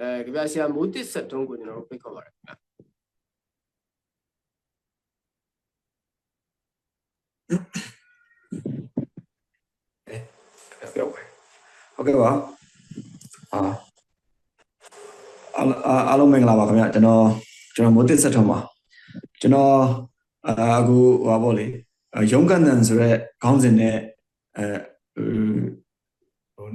အဲကြပြဆရာမိုးတစ်ဆက်တုံးကိုကျွန်တော်တို့ဖိတ်ခေါ်ပါတယ်ခင်ဗျာပြောပါဟုတ်ကဲ့ပါအာအားအားအားလုံးမင်္ဂလာပါခင်ဗျကျွန်တော်ကျွန်တော်မိုးတစ်ဆက်ထုံးပါကျွန်တော်အာအခုဟောပါလေအာရုံးကန်တန်ဆိုရက်ခေါင်းစဉ်နဲ့အဲဟို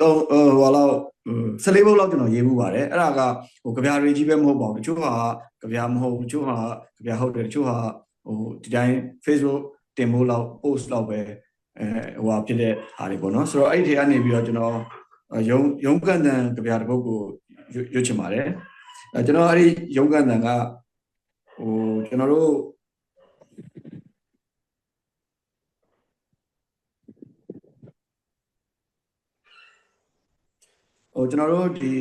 တော့ဟိုလောက် 14ဘုတ်လောက်ကျွန်တော်ရေးမှုပါတယ်အဲ့ဒါကဟိုကြပြားတွေကြီးပဲမဟုတ်ပါဘူးတချို့ဟာကြပြားမဟုတ်ဘူးတချို့ဟာကြပြားဟုတ်တယ်တချို့ဟာဟိုဒီတိုင်း Facebook တင်ဖို့လောက် post လောက်ပဲအဲဟိုဟာဖြစ်တဲ့ဟာတွေပေါ့နော်ဆိုတော့အဲ့ဒီထဲကနေပြီးတော့ကျွန်တော်ရုံးရုံးကန်တန်ကြပြားတစ်ပုဒ်ကိုရွတ်ချင်ပါတယ်အဲကျွန်တော်အဲ့ဒီရုံးကန်တန်ကဟိုကျွန်တော်တို့ ဟိုကျွန်တော်တို့ဒီ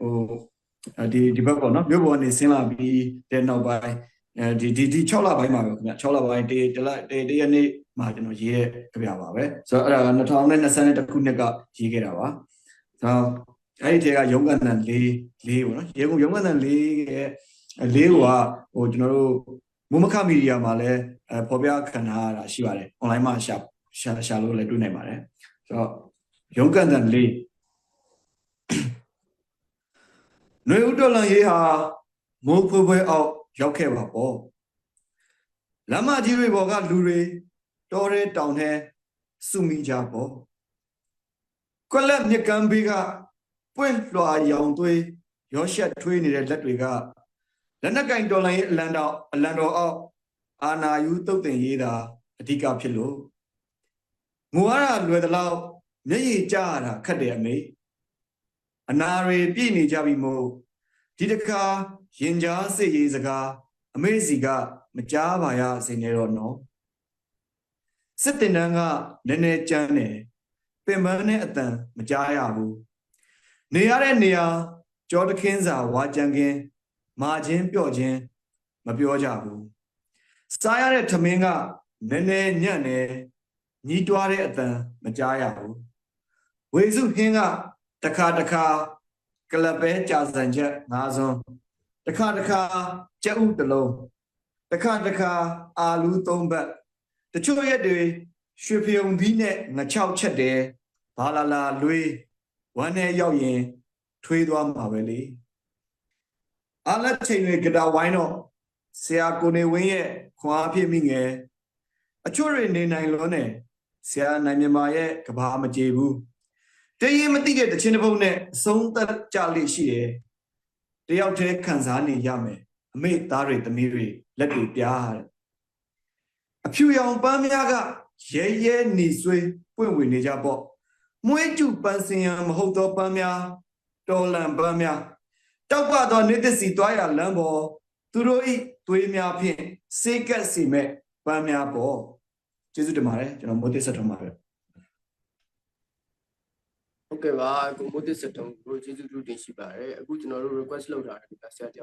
ဟိုဒီဒီဘက်ပေါ့နော်မြို့ပေါ်ကနေဆင်းလာပြီးတဲ့နောက်ပိုင်းအဲဒီဒီဒီ6လပိုင်းမှာပဲခင်ဗျ6လပိုင်းတေတလတေတရက်နေ့မှာကျွန်တော်ရေးတဲ့ကြပြပါပဲဆိုတော့အဲ့ဒါက2021ခုနှစ်ကရေးခဲ့တာပါဆိုတော့အဲ့ဒီထဲကရုံးကန်တန်၄၄ပေါ့နော်ရေကုန်ရုံးကန်တန်၄ရဲ့၄ကဟိုကျွန်တော်တို့မုမခမီဒီယာမှာလည်းအဲပေါ်ပြခံထားရတာရှိပါတယ် online မှာရှာရှာရှာလို့လည်းတွေ့နိုင်ပါတယ်ဆိုတော့ရုံးကန်တန်၄ နှွေဦးတော်လန်ရေးဟာမိုးဖွဲဖွဲအောက်ရောက်ခဲ့ပါပေါ့လမ်းမကြီးတွေပေါ်ကလူတွေတော်တဲ့တောင်ထဲစုမိကြပေါ့ကွက်လက်မြက်ကမ်းဘေးကပွင့်လွှာရောင်သွေးရောရှက်ထွေးနေတဲ့လက်တွေကလက်နက်ကင်တော်လန်ရေးအလံတော်အလံတော်အောက်အာနာယူတုတ်တင်ရေးတာအဓိကဖြစ်လို့ငိုရတာလွယ်သလောက်မျက်ရည်ကျရတာခက်တယ်အမေ အနာတွေပြည့်နေကြပြီမို့ဒီတခါရင်ကြားစစ်ရေးစကားအမေစီက မကြားပါရစေနဲ့တော့နော်စစ်တင်တန်းကနည်းနည်းကြမ်းတယ်ပင်ပန်းနဲ့အတန်မကြားရဘူးနေရတဲ့နေရာကြောတခင်းစာဝါကြံခင်းမာချင်းပြော့ချင်းမပြောကြဘူးစားရတဲ့ထမင်းကနည်းနည်းညံ့နေညီးတွားတဲ့အတန်မကြားရဘူးဝေစုဟင်းက တခါတခါကလပ်ပဲကြာစံချက်ငါးစွန်းတခါတခါကြက်ဥတစ်လုံးတခါတခါအာလူသုံးဘက်တချို့ရက်တွေရွှေဖယုံသီးနဲ့ငချောက်ချက်တယ်ဘာလာလာလွေးဝမ်းနဲ့ရောက်ရင် ထွေးသွားမှာပဲလေအာလက်ချိန်တွေကတာဝိုင်းတော့ဆရာကိုနေဝင်းရဲ့ခွန်အားဖြစ်မိငယ်အချို့တွေနေနိုင်လွန်းတယ်ဆရာနိုင်မြန်မာရဲ့ကဘာမကြေဘူး တရင်မသိတဲ့တခြင်းတစ်ပုတ်နဲ့အဆုံးသက်ကြလိရှိတယ်တယောက်တည်းခံစားနေရမယ်အမေသားတွေသမီးတွေလက်တွေပြားတဲ့အဖြူရောင်ပန်းများကရဲရဲနေဆွေးပွင့်ဝင်နေကြပေါ့မွေးကျူပန်းစင်ရန်မဟုတ်သောပန်းများတော်လန်ပန်းများတောက်ပသောနေသစီသွားရလမ်းပေါ်သူတို့ဤသွေးများဖြင့်စေကက်စီမဲ့ပန်းများပေါ့ကျေးဇူးတင်ပါတယ်ကျွန်တော်မိုးတိဆက်ထုံးပါပဲ ဟုတ်ကဲ့ပါကိုမိုးတစ်ဆက်တုံးကိုကျေးဇူးတူတင်ရှိပါတယ်အခုကျွန်တော်တို့ request လုပ်ထားတယ်ခင်ဗျာဆရာတယောက်